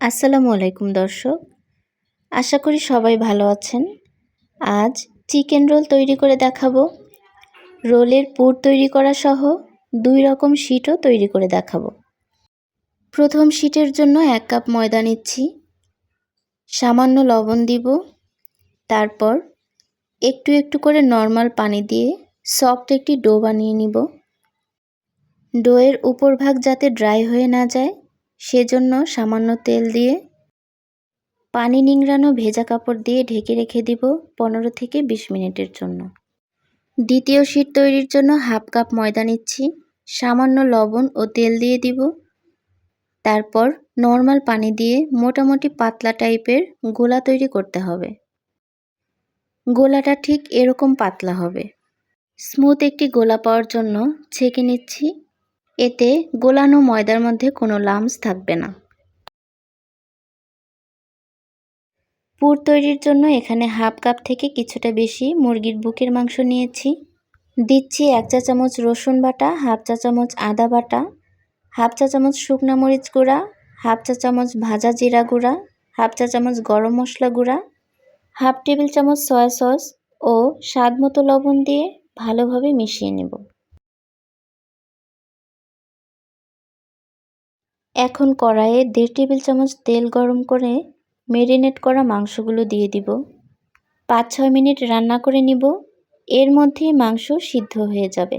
আসসালামু আলাইকুম দর্শক। আশা করি সবাই ভালো আছেন। আজ চিকেন রোল তৈরি করে দেখাবো। রোলের পুর তৈরি করা সহ দুই রকম শিটও তৈরি করে দেখাবো। প্রথম শিটের জন্য এক কাপ ময়দা নিচ্ছি। সামান্য লবণ দিব। তারপর একটু একটু করে নর্মাল পানি দিয়ে সফট একটি ডো বানিয়ে নিব। ডোয়ের উপর ভাগ যাতে ড্রাই হয়ে না যায়। সেজন্য সামান্য তেল দিয়ে পানি নিংড়ানো ভেজা কাপড় দিয়ে ঢেকে রেখে দিব পনেরো থেকে বিশ মিনিটের জন্য। দ্বিতীয় শীট তৈরির জন্য হাফ কাপ ময়দা নিচ্ছি, সামান্য লবণ ও তেল দিয়ে দিব। তারপর নর্মাল পানি দিয়ে মোটামুটি পাতলা টাইপের গোলা তৈরি করতে হবে। গোলাটা ঠিক এরকম পাতলা হবে। স্মুথ একটি গোলা পাওয়ার জন্য ছেঁকে নিচ্ছি এতে গোলানো ময়দার মধ্যে কোনো লামস থাকবে না। পুর তৈরির জন্য এখানে হাফ কাপ থেকে কিছুটা বেশি মুরগির বুকের মাংস নিয়েছি। দিচ্ছি এক চা চামচ রসুন বাটা, হাফ চা চামচ আদা বাটা, হাফ চা চামচ শুকনো মরিচ গুঁড়া, হাফ চা চামচ ভাজা জিরা গুঁড়া, হাফ চা চামচ গরম মশলা গুঁড়া, হাফ টেবিল চামচ সয়া সস ও স্বাদ মতো লবণ দিয়ে ভালোভাবে মিশিয়ে নেব। এখন কড়াইয়ে দেড় টেবিল চামচ তেল গরম করে মেরিনেট করা মাংসগুলো দিয়ে দিব। পাঁচ ছয় মিনিট রান্না করে নিব। এর মধ্যেই মাংস সিদ্ধ হয়ে যাবে।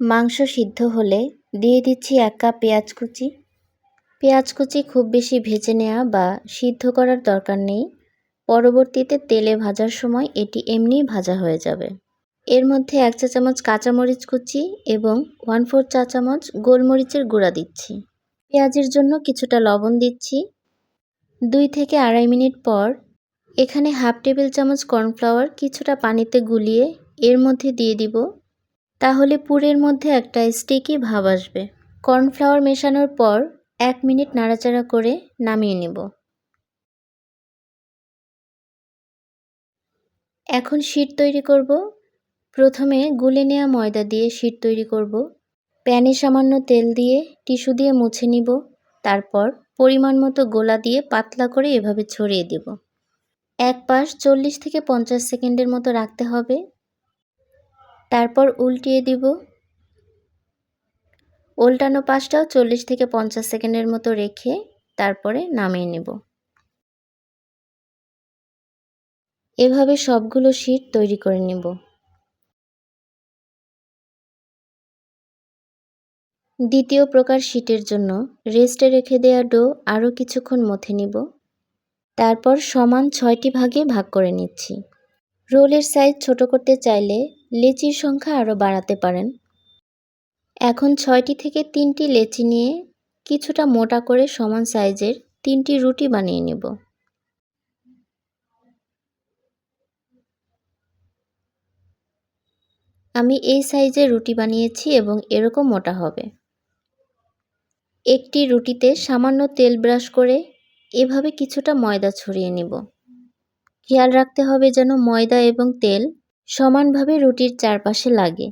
মাংস সিদ্ধ হলে দিয়ে দিচ্ছি এক কাপ পেঁয়াজ কুচি। পেঁয়াজ কুচি খুব বেশি ভেজে নেওয়া বা সিদ্ধ করার দরকার নেই। পরবর্তীতে তেলে ভাজার সময় এটি এমনিই ভাজা হয়ে যাবে। এর মধ্যে এক চা চামচ কাঁচামরিচ কুচি এবং ওয়ান ফোর চা চামচ গোলমরিচের গুঁড়া দিচ্ছি। পেঁয়াজের জন্য কিছুটা লবণ দিচ্ছি। দুই থেকে আড়াই মিনিট পর এখানে হাফ টেবিল চামচ কর্নফ্লাওয়ার কিছুটা পানিতে গুলিয়ে এর মধ্যে দিয়ে দিব। তাহলে পুরের মধ্যে একটা স্টিকি ভাব আসবে। কর্নফ্লাওয়ার মেশানোর পর এক মিনিট নাড়াচাড়া করে নামিয়ে নেব। এখন শীট তৈরি করব। প্রথমে গুলে নেওয়া ময়দা দিয়ে শীট তৈরি করব। প্যানে সামান্য তেল দিয়ে টিস্যু দিয়ে মুছে নিব। তারপর পরিমাণ মতো গোলা দিয়ে পাতলা করে এভাবে ছড়িয়ে দেব। এক পাশ চল্লিশ থেকে পঞ্চাশ সেকেন্ডের মতো রাখতে হবে। তারপর উল্টিয়ে দিব। উল্টানো পাশটাও চল্লিশ থেকে পঞ্চাশ সেকেন্ডের মতো রেখে তারপরে নামিয়ে নেব। এভাবে সবগুলো শীট তৈরি করে নেব। দ্বিতীয় প্রকার শীটের জন্য রেস্টে রেখে দেওয়া ডো আরও কিছুক্ষণ মথে নিব। তারপর সমান ছয়টি ভাগে ভাগ করে নিচ্ছি। রোলের সাইজ ছোট করতে চাইলে লেচির সংখ্যা আরও বাড়াতে পারেন। এখন ছয়টি থেকে তিনটি লেচি নিয়ে কিছুটা মোটা করে সমান সাইজের তিনটি রুটি বানিয়ে নেব। আমি এই সাইজের রুটি বানিয়েছি এবং এরকম মোটা হবে। একটি রুটিতে সামান্য তেল ব্রাশ করে এভাবে কিছুটা ময়দা ছড়িয়ে নেব। খেয়াল রাখতে হবে যেন ময়দা এবং তেল সমানভাবে রুটির চারপাশে লাগে।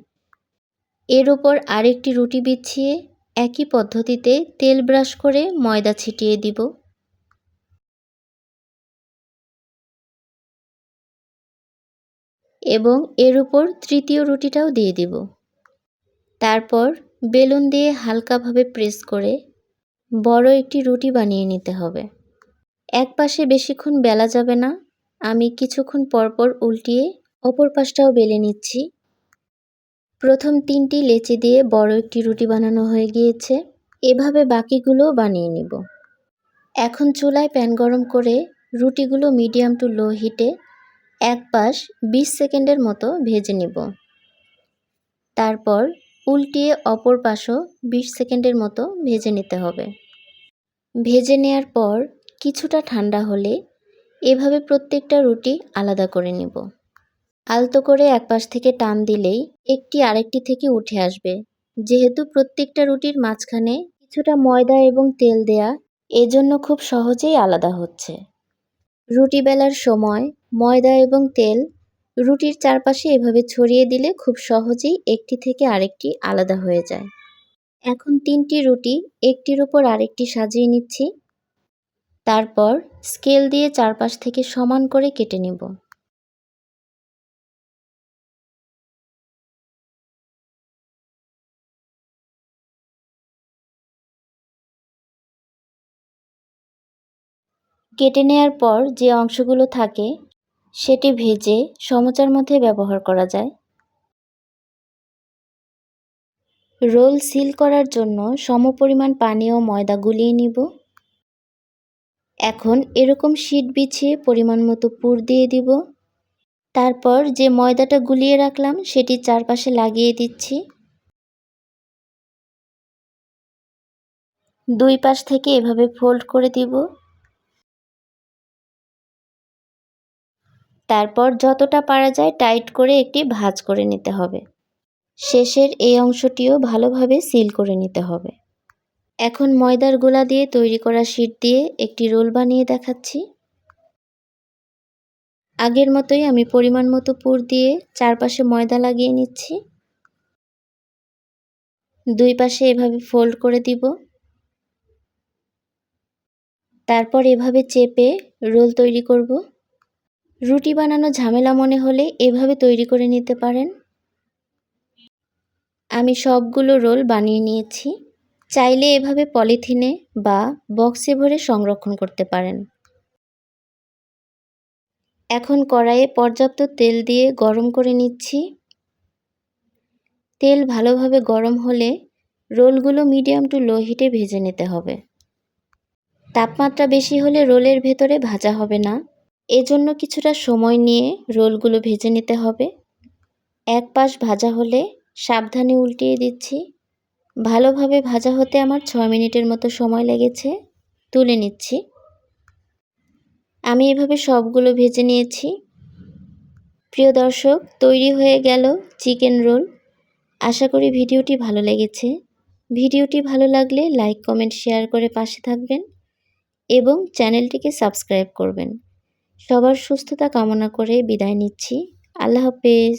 এর ওপর আরেকটি রুটি বিছিয়ে একই পদ্ধতিতে তেল ব্রাশ করে ময়দা ছিটিয়ে দিব। এবং এর উপর তৃতীয় রুটিটাও দিয়ে দিব। তারপর বেলুন দিয়ে হালকাভাবে প্রেস করে বড় একটি রুটি বানিয়ে নিতে হবে। এক পাশে বেশিক্ষণ বেলা যাবে না। আমি কিছুক্ষণ পরপর উল্টিয়ে অপর পাশটাও বেলে নিচ্ছি। প্রথম তিনটি লেচি দিয়ে বড় একটি রুটি বানানো হয়ে গিয়েছে। এভাবে বাকিগুলোও বানিয়ে নিব। এখন চুলায় প্যান গরম করে রুটিগুলো মিডিয়াম টু লো হিটে এক পাশ বিশ সেকেন্ডের মতো ভেজে নিব। তারপর উল্টিয়ে অপর পাশও বিশ সেকেন্ডের মতো ভেজে নিতে হবে। ভেজে নেয়ার পর কিছুটা ঠান্ডা হলে এভাবে প্রত্যেকটা রুটি আলাদা করে নিব। আলতো করে এক পাশ থেকে টান দিলেই একটি আরেকটি থেকে উঠে আসবে। যেহেতু প্রত্যেকটা রুটির মাঝখানে কিছুটা ময়দা এবং তেল দেয়া এজন্য খুব সহজেই আলাদা হচ্ছে। রুটি বেলার সময় ময়দা এবং তেল রুটির চারপাশে এভাবে ছড়িয়ে দিলে খুব সহজেই একটি থেকে আরেকটি আলাদা হয়ে যায়। এখন তিনটি রুটি একটির উপর আরেকটি সাজিয়ে নিচ্ছি। তারপর স্কেল দিয়ে চারপাশ থেকে সমান করে কেটে নেব। কেটে নেয়ার পর যে অংশগুলো থাকে সেটি ভেজে সমচার মধ্যে ব্যবহার করা যায়। রোল সিল করার জন্য সমপরিমাণ পানি ও ময়দা গুলিয়ে নিব। এখন এরকম শীট বিছিয়ে পরিমাণ মতো পুর দিয়ে দিব। তারপর যে ময়দাটা গুলিয়ে রাখলাম, সেটি চারপাশে লাগিয়ে দিচ্ছি। দুই পাশ থেকে এভাবে ফোল্ড করে দিব। তারপর যতটা পারা যায় টাইট করে একটি ভাঁজ করে নিতে হবে। শেষের এই অংশটিও ভালোভাবে সিল করে নিতে হবে। এখন ময়দার গোলা দিয়ে তৈরি করা শিট দিয়ে একটি রোল বানিয়ে দেখাচ্ছি। আগের মতোই আমি পরিমাণ মতো পুর দিয়ে চারপাশে ময়দা লাগিয়ে নিচ্ছি। দুই পাশে এভাবে ফোল্ড করে দিব। তারপর এভাবে চেপে রোল তৈরি করব। রুটি বানানো ঝামেলা মনে হলে এভাবে তৈরি করে নিতে পারেন। আমি সবগুলো রোল বানিয়ে নিয়েছি। চাইলে এভাবে পলিথিনে বা বক্সে ভরে সংরক্ষণ করতে পারেন। এখন কড়াইয়ে পর্যাপ্ত তেল দিয়ে গরম করে নিচ্ছি। তেল ভালোভাবে গরম হলে রোলগুলো মিডিয়াম টু লো হিটে ভেজে নিতে হবে। তাপমাত্রা বেশি হলে রোলের ভেতরে ভাজা হবে না। এজন্য কিছুটা সময় নিয়ে রোলগুলো ভেজে নিতে হবে। এক পাশ ভাজা হলে সাবধানে উল্টিয়ে দিচ্ছি। ভালোভাবে ভাজা হতে আমার ছয় মিনিটের মতো সময় লেগেছে। তুলে নিচ্ছি। আমি এভাবে সবগুলো ভেজে নিয়েছি। প্রিয় দর্শক, তৈরি হয়ে গেল চিকেন রোল। আশা করি ভিডিওটি ভালো লেগেছে। ভিডিওটি ভালো লাগলে লাইক, কমেন্ট, শেয়ার করে পাশে থাকবেন এবং চ্যানেলটিকে সাবস্ক্রাইব করবেন। সবার সুস্থতা কামনা করে বিদায় নিচ্ছি। আল্লাহ হাফেজ।